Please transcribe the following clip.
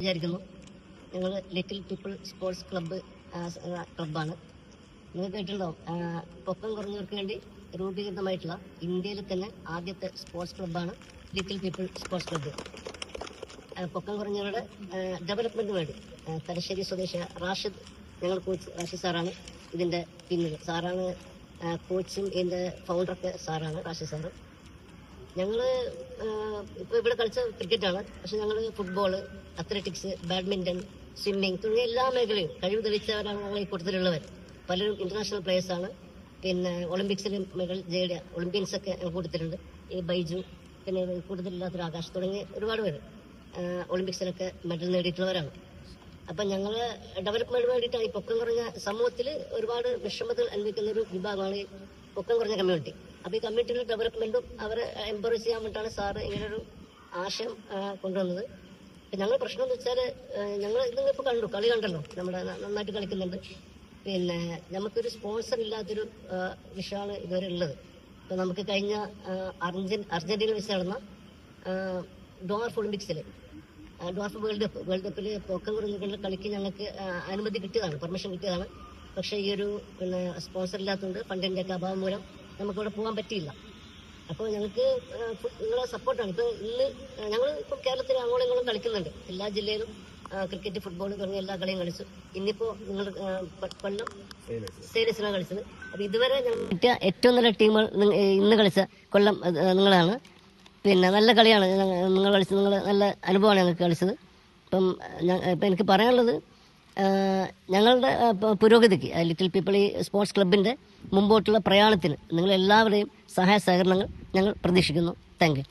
വിചാരിക്കുന്നു. ഞങ്ങൾ little people sports club ക്ലബ്ബാണ് നിങ്ങൾ കേട്ടിട്ടുണ്ടാവും പൊക്കം കുറഞ്ഞവർക്ക് വേണ്ടി രൂപീകൃതമായിട്ടുള്ള ഇന്ത്യയിലെ തന്നെ ആദ്യത്തെ സ്പോർട്സ് ക്ലബ്ബാണ് ലിറ്റിൽ പീപ്പിൾ സ്പോർട്സ് ക്ലബ്ബ് പൊക്കം കുറഞ്ഞവരുടെ ഡെവലപ്മെന്റിന് വേണ്ടി. തലശ്ശേരി സ്വദേശി റാഷിദ് ഞങ്ങൾ കോച്ച് റാഷിദ് സാറാണ് ഇതിന്റെ പിന്നിൽ സാറാണ് കോച്ചും ഇതിന്റെ ഫൗണ്ടറൊക്കെ സാറാണ് റാഷിദ് സാറ്. ഞങ്ങൾ ഇപ്പൊ ഇവിടെ കളിച്ച ക്രിക്കറ്റാണ് പക്ഷെ ഞങ്ങൾ ഫുട്ബോൾ അത്ലറ്റിക്സ് ബാഡ്മിന്റൺ സ്വിമ്മിങ് തുടങ്ങിയ എല്ലാ മേഖലയും കഴിവ് തെളിയിച്ചവരാണ് ഞങ്ങൾ ഈ കൂട്ടത്തിലുള്ളവർ പലരും ഇന്റർനാഷണൽ പ്ലേയേഴ്സാണ് പിന്നെ ഒളിമ്പിക്സിലും മെഡൽ ജേഡിയ ഒളിമ്പിക്സ് ഒക്കെ ഞങ്ങൾ കൂട്ടത്തിലുണ്ട്. ഈ ബൈജു പിന്നെ കൂടുതലില്ലാത്തൊരു ആകാശ് തുടങ്ങി ഒരുപാട് പേര് ഒളിമ്പിക്സിലൊക്കെ മെഡൽ നേടിയിട്ടുള്ളവരാണ്. അപ്പൊ ഞങ്ങൾ ഡെവലപ്മെന്റ് വേണ്ടിയിട്ടാണ് ഈ പൊക്കം കുറഞ്ഞ സമൂഹത്തിൽ ഒരുപാട് വിഷമതകൾ അനുഭവിക്കുന്ന ഒരു വിഭാഗമാണ് ഈ പൊക്കം കുറഞ്ഞ കമ്മ്യൂണിറ്റി അപ്പൊ ഈ കമ്മ്യൂണിറ്റിയുടെ ഡെവലപ്മെന്റും അവരെ എംപവർ ചെയ്യാൻ വേണ്ടിയിട്ടാണ് സാറ് ഇങ്ങനൊരു ആശയം കൊണ്ടുവന്നത്. ഞങ്ങൾ പ്രശ്നം എന്ന് വെച്ചാൽ ഞങ്ങൾ ഇപ്പൊ കണ്ടു കളി കണ്ടല്ലോ നമ്മുടെ നന്നായിട്ട് കളിക്കുന്നുണ്ട്. പിന്നെ നമുക്കൊരു സ്പോൺസർ ഇല്ലാത്തൊരു വിഷയമാണ് ഇതുവരെ ഉള്ളത്. ഇപ്പൊ നമുക്ക് കഴിഞ്ഞ അർജന്റീന വെച്ച് നടന്ന ഡോർഫ് ഒളിമ്പിക്സിൽ ഡോർഫ് വേൾഡ് കപ്പ് വേൾഡ് കപ്പിൽ പോക്കൽ കുറഞ്ഞുകൊണ്ട് കളിക്ക് ഞങ്ങൾക്ക് അനുമതി കിട്ടിയതാണ് പെർമിഷൻ കിട്ടിയതാണ്. പക്ഷേ ഈ ഒരു പിന്നെ സ്പോൺസർ ഇല്ലാത്തതുകൊണ്ട് ഫണ്ടിന്റെ ഒക്കെ അഭാവം മൂലം നമുക്കിവിടെ പോകാൻ പറ്റിയില്ല. അപ്പോൾ ഞങ്ങൾക്ക് നിങ്ങളെ സപ്പോർട്ടാണ് ഇപ്പോൾ ഇന്ന് ഞങ്ങൾ ഇപ്പോൾ കേരളത്തിൽ അങ്ങോളം ഇങ്ങോളം കളിക്കുന്നുണ്ട്. എല്ലാ ജില്ലയിലും ക്രിക്കറ്റ് ഫുട്ബോൾ തുടങ്ങിയ എല്ലാ കളിയും കളിച്ചു. ഇന്നിപ്പോൾ നിങ്ങൾ കൊല്ലം സേലസിലാണ് കളിച്ചത്. അപ്പോൾ ഇതുവരെ ഞങ്ങൾ കിട്ടിയ ഏറ്റവും നല്ല ടീമുകൾ ഇന്ന് കളിച്ച കൊല്ലം നിങ്ങളാണ്. പിന്നെ നല്ല കളിയാണ് നിങ്ങൾ കളിച്ചത് നിങ്ങൾ നല്ല അനുഭവമാണ് ഞങ്ങൾക്ക് കളിച്ചത്. ഇപ്പം ഞാൻ- ഇപ്പം എനിക്ക് പറയാനുള്ളത് ഞങ്ങളുടെ പുരോഗതിക്ക് ലിറ്റിൽ പീപ്പിൾ ഈ സ്പോർട്സ് ക്ലബിന്റെ മുമ്പോട്ടുള്ള പ്രയാണത്തിന് നിങ്ങളെല്ലാവരുടെയും സഹായ സഹകരണങ്ങൾ ഞങ്ങൾ പ്രതീക്ഷിക്കുന്നു. Thank you